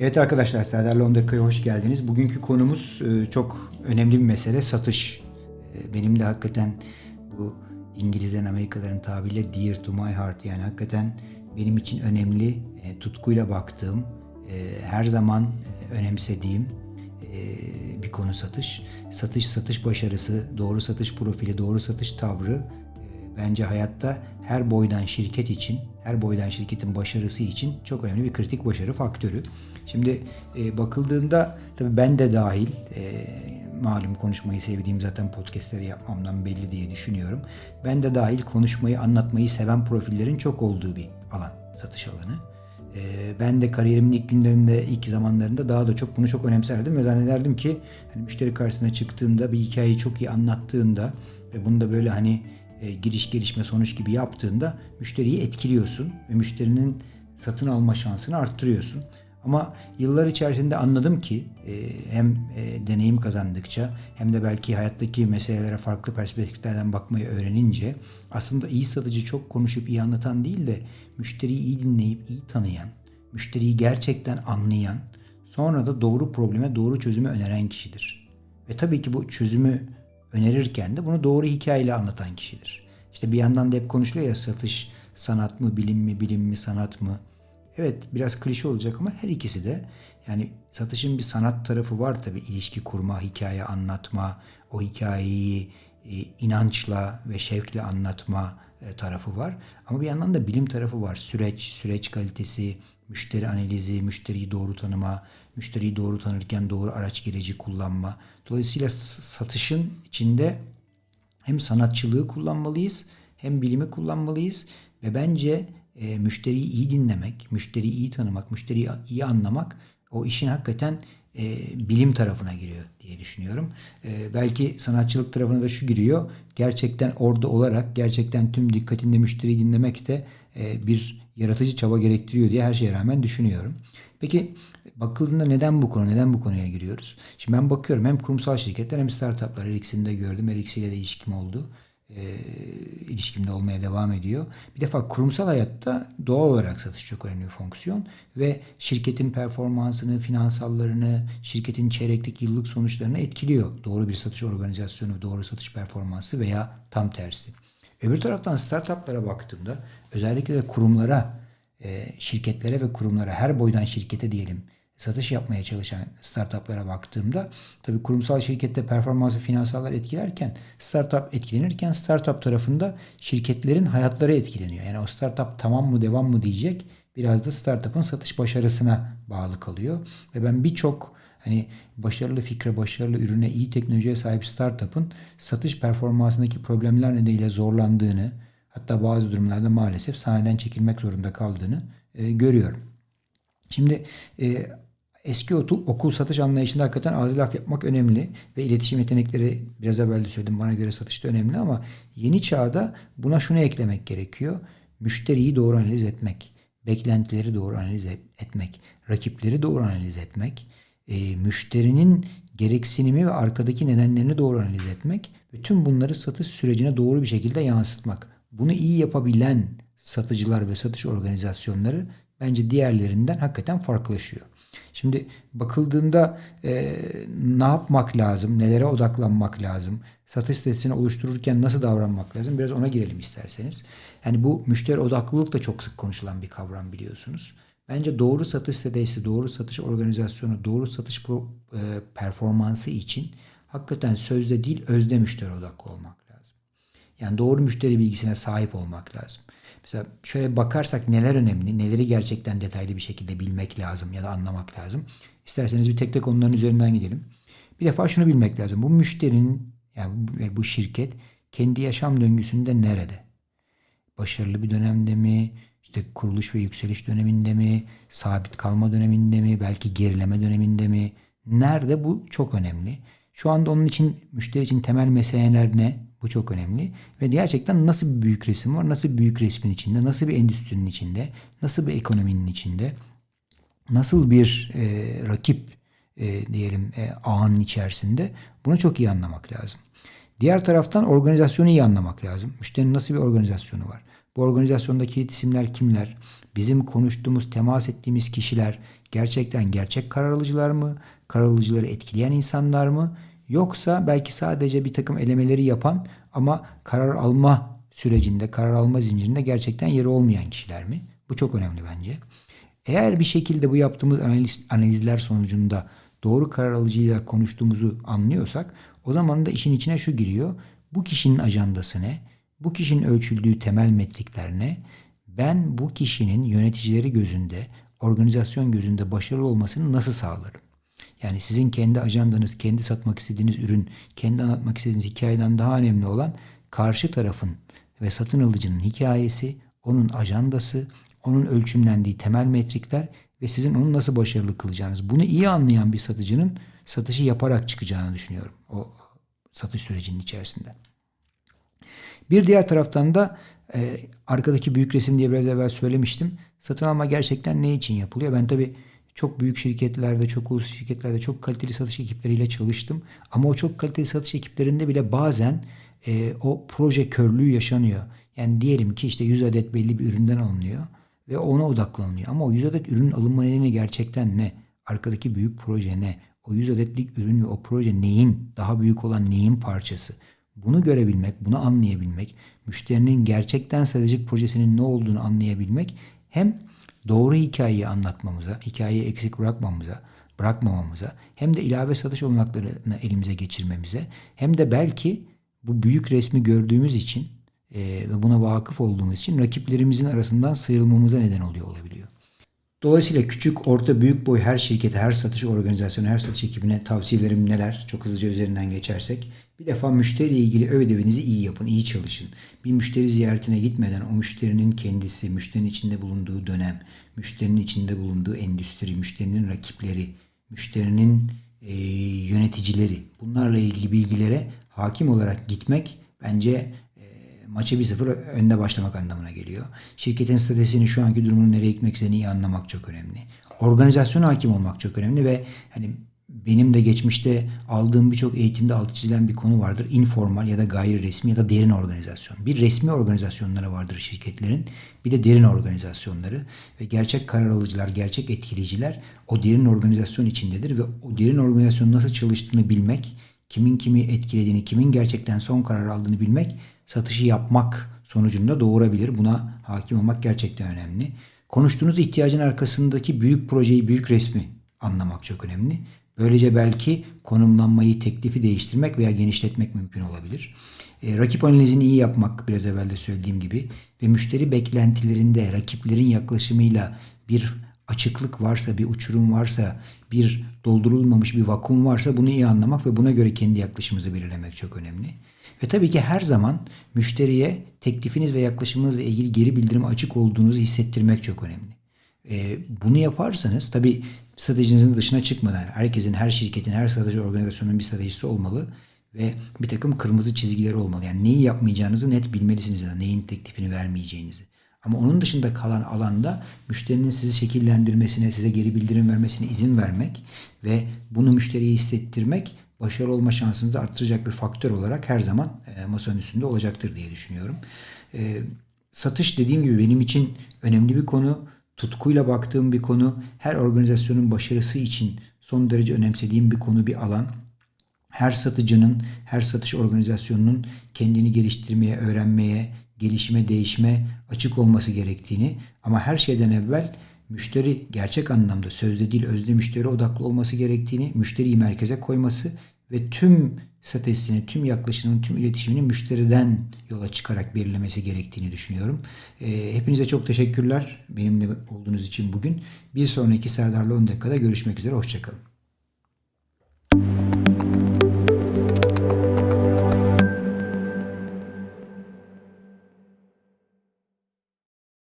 Evet arkadaşlar Serdar 10 dakikaya hoş geldiniz. Bugünkü konumuz e, çok önemli bir mesele satış. E, Benim de hakikaten bu İngilizlerin Amerikalıların tabiriyle dear to my heart yani hakikaten benim için önemli, e, tutkuyla baktığım, her zaman önemsediğim bir konu satış. Satış, satış başarısı, doğru satış profili, doğru satış tavrı bence hayatta her boydan şirket için, her boydan şirketin başarısı için çok önemli bir kritik başarı faktörü. Şimdi e, bakıldığında tabii ben de dahil e, malum konuşmayı sevdiğim zaten podcastleri yapmamdan belli diye düşünüyorum. Ben de dahil konuşmayı, anlatmayı seven profillerin çok olduğu bir alan, satış alanı. E, ben de kariyerimin ilk günlerinde, ilk zamanlarında daha da çok bunu çok önemserdim ve zannederdim ki hani müşteri karşısına çıktığında bir hikayeyi çok iyi anlattığında ve bunu da böyle hani e, giriş gelişme sonuç gibi yaptığında müşteriyi etkiliyorsun ve müşterinin satın alma şansını arttırıyorsun. Ama yıllar içerisinde anladım ki e, hem e, deneyim kazandıkça hem de belki hayattaki meselelere farklı perspektiflerden bakmayı öğrenince aslında iyi satıcı çok konuşup iyi anlatan değil de müşteriyi iyi dinleyip iyi tanıyan, müşteriyi gerçekten anlayan, sonra da doğru probleme doğru çözümü öneren kişidir. Ve tabii ki bu çözümü önerirken de bunu doğru hikayeyle anlatan kişidir. İşte bir yandan da hep konuşuluyor ya satış sanat mı, bilim mi, bilim mi, sanat mı? Evet biraz klişe olacak ama her ikisi de yani satışın bir sanat tarafı var tabii ilişki kurma, hikaye anlatma, o hikayeyi e, inançla ve şevkle anlatma e, tarafı var. Ama bir yandan da bilim tarafı var. Süreç, süreç kalitesi, müşteri analizi, müşteriyi doğru tanıma, müşteriyi doğru tanırken doğru araç gereci kullanma. Dolayısıyla satışın içinde hem sanatçılığı kullanmalıyız hem bilimi kullanmalıyız ve bence e, müşteriyi iyi dinlemek, müşteriyi iyi tanımak, müşteriyi iyi anlamak o işin hakikaten e, bilim tarafına giriyor diye düşünüyorum. E, belki sanatçılık tarafına da şu giriyor. Gerçekten orada olarak gerçekten tüm dikkatinde müşteriyi dinlemek de e, bir yaratıcı çaba gerektiriyor diye her şeye rağmen düşünüyorum. Peki bakıldığında neden bu konu, neden bu konuya giriyoruz? Şimdi ben bakıyorum hem kurumsal şirketler hem startuplar her ikisini de gördüm. Her ikisiyle de ilişkim oldu. E, ilişkimde olmaya devam ediyor. Bir defa kurumsal hayatta doğal olarak satış çok önemli bir fonksiyon ve şirketin performansını, finansallarını, şirketin çeyreklik, yıllık sonuçlarını etkiliyor. Doğru bir satış organizasyonu, doğru satış performansı veya tam tersi. Öbür taraftan startuplara baktığımda özellikle de kurumlara, e, şirketlere ve kurumlara her boydan şirkete diyelim satış yapmaya çalışan startuplara baktığımda tabii kurumsal şirkette performansı finansallar etkilerken startup etkilenirken startup tarafında şirketlerin hayatları etkileniyor. Yani o startup tamam mı devam mı diyecek biraz da startup'ın satış başarısına bağlı kalıyor. Ve ben birçok hani başarılı fikre, başarılı ürüne, iyi teknolojiye sahip startup'ın satış performansındaki problemler nedeniyle zorlandığını, hatta bazı durumlarda maalesef sahneden çekilmek zorunda kaldığını e, görüyorum. Şimdi e, eski okul, okul satış anlayışında hakikaten ağzı laf yapmak önemli ve iletişim yetenekleri biraz evvel de söyledim bana göre satışta önemli ama yeni çağda buna şunu eklemek gerekiyor. Müşteriyi doğru analiz etmek, beklentileri doğru analiz et- etmek, rakipleri doğru analiz etmek, e, müşterinin gereksinimi ve arkadaki nedenlerini doğru analiz etmek ve tüm bunları satış sürecine doğru bir şekilde yansıtmak. Bunu iyi yapabilen satıcılar ve satış organizasyonları bence diğerlerinden hakikaten farklılaşıyor. Şimdi bakıldığında e, ne yapmak lazım, nelere odaklanmak lazım, satış stratejisini oluştururken nasıl davranmak lazım biraz ona girelim isterseniz. Yani bu müşteri odaklılık da çok sık konuşulan bir kavram biliyorsunuz. Bence doğru satış stratejisi, doğru satış organizasyonu, doğru satış pro- e, performansı için hakikaten sözde değil özde müşteri odaklı olmak lazım. Yani doğru müşteri bilgisine sahip olmak lazım. Mesela şöyle bakarsak neler önemli, neleri gerçekten detaylı bir şekilde bilmek lazım ya da anlamak lazım. İsterseniz bir tek tek onların üzerinden gidelim. Bir defa şunu bilmek lazım. Bu müşterinin yani bu, şirket kendi yaşam döngüsünde nerede? Başarılı bir dönemde mi? İşte kuruluş ve yükseliş döneminde mi? Sabit kalma döneminde mi? Belki gerileme döneminde mi? Nerede? Bu çok önemli. Şu anda onun için müşteri için temel meseleler ne? Bu çok önemli. Ve gerçekten nasıl bir büyük resim var? Nasıl bir büyük resmin içinde? Nasıl bir endüstrinin içinde? Nasıl bir ekonominin içinde? Nasıl bir e, rakip e, diyelim e, ağının içerisinde? Bunu çok iyi anlamak lazım. Diğer taraftan organizasyonu iyi anlamak lazım. Müşterinin nasıl bir organizasyonu var? Bu organizasyondaki isimler kimler? Bizim konuştuğumuz, temas ettiğimiz kişiler gerçekten gerçek karar alıcılar mı? Karar alıcıları etkileyen insanlar mı? Yoksa belki sadece bir takım elemeleri yapan ama karar alma sürecinde, karar alma zincirinde gerçekten yeri olmayan kişiler mi? Bu çok önemli bence. Eğer bir şekilde bu yaptığımız analiz, analizler sonucunda doğru karar alıcıyla konuştuğumuzu anlıyorsak o zaman da işin içine şu giriyor. Bu kişinin ajandası ne? Bu kişinin ölçüldüğü temel metrikler ne? Ben bu kişinin yöneticileri gözünde, organizasyon gözünde başarılı olmasını nasıl sağlarım? Yani sizin kendi ajandanız, kendi satmak istediğiniz ürün, kendi anlatmak istediğiniz hikayeden daha önemli olan karşı tarafın ve satın alıcının hikayesi, onun ajandası, onun ölçümlendiği temel metrikler ve sizin onu nasıl başarılı kılacağınız. Bunu iyi anlayan bir satıcının satışı yaparak çıkacağını düşünüyorum o satış sürecinin içerisinde. Bir diğer taraftan da e, arkadaki büyük resim diye biraz evvel söylemiştim. Satın alma gerçekten ne için yapılıyor? Ben tabii çok büyük şirketlerde, çok uluslu şirketlerde çok kaliteli satış ekipleriyle çalıştım. Ama o çok kaliteli satış ekiplerinde bile bazen e, o proje körlüğü yaşanıyor. Yani diyelim ki işte 100 adet belli bir üründen alınıyor ve ona odaklanılıyor. Ama o 100 adet ürün alınma nedeni gerçekten ne? Arkadaki büyük proje ne? O 100 adetlik ürün ve o proje neyin, daha büyük olan neyin parçası? Bunu görebilmek, bunu anlayabilmek, müşterinin gerçekten stratejik projesinin ne olduğunu anlayabilmek hem doğru hikayeyi anlatmamıza, hikayeyi eksik bırakmamamıza, bırakmamamıza hem de ilave satış olanaklarını elimize geçirmemize hem de belki bu büyük resmi gördüğümüz için e, ve buna vakıf olduğumuz için rakiplerimizin arasından sıyrılmamıza neden oluyor olabiliyor. Dolayısıyla küçük, orta, büyük boy her şirkete, her satış organizasyonu, her satış ekibine tavsiyelerim neler? Çok hızlıca üzerinden geçersek. Bir defa müşteriyle ilgili ödevinizi iyi yapın, iyi çalışın. Bir müşteri ziyaretine gitmeden o müşterinin kendisi, müşterinin içinde bulunduğu dönem, müşterinin içinde bulunduğu endüstri, müşterinin rakipleri, müşterinin e, yöneticileri bunlarla ilgili bilgilere hakim olarak gitmek bence maçı 1-0 önde başlamak anlamına geliyor. Şirketin stratejisini şu anki durumunu nereye gitmek istediğini iyi anlamak çok önemli. Organizasyona hakim olmak çok önemli ve hani benim de geçmişte aldığım birçok eğitimde altı çizilen bir konu vardır. Informal ya da gayri resmi ya da derin organizasyon. Bir resmi organizasyonları vardır şirketlerin. Bir de derin organizasyonları ve gerçek karar alıcılar, gerçek etkileyiciler o derin organizasyon içindedir ve o derin organizasyonun nasıl çalıştığını bilmek, kimin kimi etkilediğini, kimin gerçekten son karar aldığını bilmek satışı yapmak sonucunda doğurabilir. Buna hakim olmak gerçekten önemli. Konuştuğunuz ihtiyacın arkasındaki büyük projeyi, büyük resmi anlamak çok önemli. Böylece belki konumlanmayı, teklifi değiştirmek veya genişletmek mümkün olabilir. E, rakip analizini iyi yapmak biraz evvel de söylediğim gibi ve müşteri beklentilerinde rakiplerin yaklaşımıyla bir açıklık varsa, bir uçurum varsa, bir doldurulmamış bir vakum varsa bunu iyi anlamak ve buna göre kendi yaklaşımımızı belirlemek çok önemli. Ve tabii ki her zaman müşteriye teklifiniz ve yaklaşımınızla ilgili geri bildirim açık olduğunuzu hissettirmek çok önemli. E, bunu yaparsanız tabii stratejinizin dışına çıkmadan herkesin, her şirketin, her strateji organizasyonunun bir stratejisi olmalı ve bir takım kırmızı çizgileri olmalı. Yani neyi yapmayacağınızı net bilmelisiniz ya da neyin teklifini vermeyeceğinizi. Ama onun dışında kalan alanda müşterinin sizi şekillendirmesine, size geri bildirim vermesine izin vermek ve bunu müşteriye hissettirmek başarılı olma şansınızı arttıracak bir faktör olarak her zaman e, masanın üstünde olacaktır diye düşünüyorum. E, satış dediğim gibi benim için önemli bir konu. Tutkuyla baktığım bir konu. Her organizasyonun başarısı için son derece önemsediğim bir konu, bir alan. Her satıcının, her satış organizasyonunun kendini geliştirmeye, öğrenmeye, gelişime, değişime açık olması gerektiğini ama her şeyden evvel müşteri gerçek anlamda sözde değil özde müşteri odaklı olması gerektiğini, müşteriyi merkeze koyması ve tüm stratejisini, tüm yaklaşımının, tüm iletişimini müşteriden yola çıkarak belirlemesi gerektiğini düşünüyorum. E, hepinize çok teşekkürler benimle olduğunuz için bugün. Bir sonraki Serdar'la 10 dakikada görüşmek üzere. Hoşçakalın.